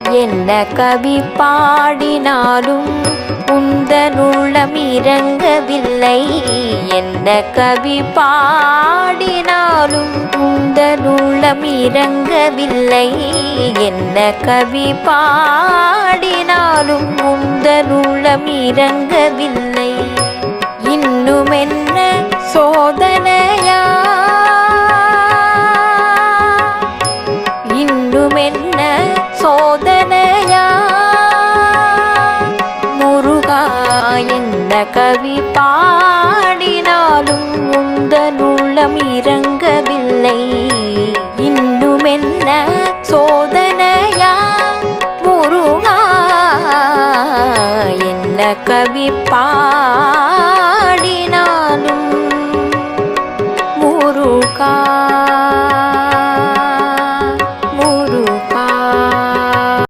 என்ன கவி பாடினாலும் உந்தனுள்ளம் இறங்கவில்லை என்ன கவி பாடினாலும் உந்தனுள்ளம் இறங்கவில்லை என்ன கவி பாடினாலும் உந்தனுள்ளம் இறங்கவில்லை என்ன கவி பாடினாலும் உந்தனுள்ளம் இறங்கவில்லை. இன்னும் என்ன சோதனையா? முருகா என்ன கவி பாடினாலும் முருகா.